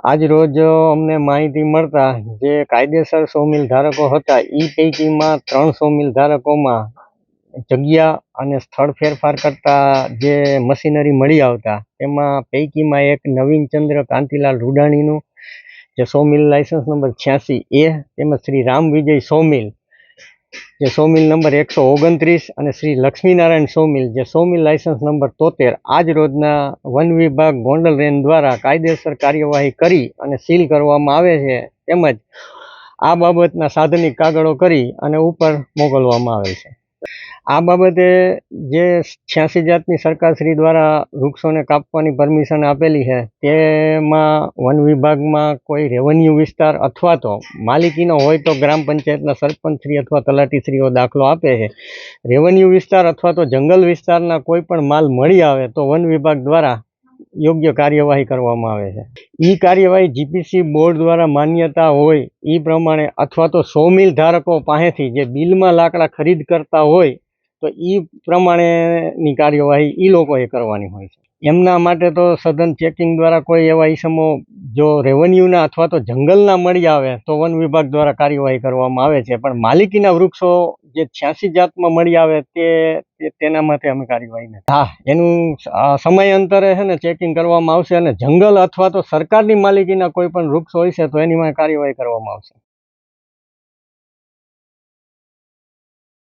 આજ રોજ અમને માહિતી મળતા જે કાયદેસર સો મિલ ધારકો હતા એ પૈકીમાં ત્રણ સો મિલ ધારકોમાં જગ્યા અને સ્થળ ફેરફાર કરતા જે મશીનરી મળી આવતા એમાં પૈકીમાં એક નવીનચંદ્ર કાંતિલાલ રૂડાણીનું, જે સો મિલ લાયસન્સ નંબર છ્યાસી એ તેમજ શ્રી રામ વિજય સો મિલ જે સોમિલ નંબર એકસો ઓગણત્રીસ અને શ્રી લક્ષ્મીનારાયણ સોમિલ, જે સોમિલ લાયસન્સ નંબર તોતેર, આજ રોજના વન વિભાગ ગોંડલ રેન્જ દ્વારા કાયદેસર કાર્યવાહી કરી અને સીલ કરવામાં આવે છે તેમજ આ બાબતના સાધનિક કાગળો કરી અને ઉપર મોકલવામાં આવે છે. આ બાબતે જે છ્યાસી જાતની સરકારશ્રી દ્વારા વૃક્ષોને કાપવાની પરમિશન આપેલી છે, તેમાં વન વિભાગમાં કોઈ રેવન્યુ વિસ્તાર અથવા તો માલિકીનો હોય તો ગ્રામ પંચાયતના સરપંચશ્રી અથવા તલાટીશ્રીઓ દાખલો આપે છે. રેવન્યુ વિસ્તાર અથવા તો જંગલ વિસ્તારના કોઈ પણ માલ મળી આવે તો વન વિભાગ દ્વારા યોગ્ય કાર્યવાહી કરવામાં આવે છે. એ કાર્યવાહી જીપીસી બોર્ડ દ્વારા માન્યતા હોય એ પ્રમાણે અથવા તો સો મિલ ધારકો પાસેથી જે બિલમાં લાકડા ખરીદ કરતા હોય તો એ પ્રમાણેની કાર્યવાહી એ લોકોએ કરવાની હોય છે. એમના માટે તો સઘન ચેકિંગ દ્વારા કોઈ એવા ઈસમો જો રેવન્યુના અથવા તો જંગલના મળી આવે તો વન વિભાગ દ્વારા કાર્યવાહી કરવામાં આવે છે. પણ માલિકીના વૃક્ષો જે છ્યાસી જાતમાં મળી આવે તે તેના માટે અમે કાર્યવાહી નથી. હા, એનું સમય સમયાંતરે છે ને ચેકિંગ કરવામાં આવશે અને જંગલ અથવા તો સરકારની માલિકીના કોઈ પણ વૃક્ષ હોય છે તો એની કાર્યવાહી કરવામાં આવશે.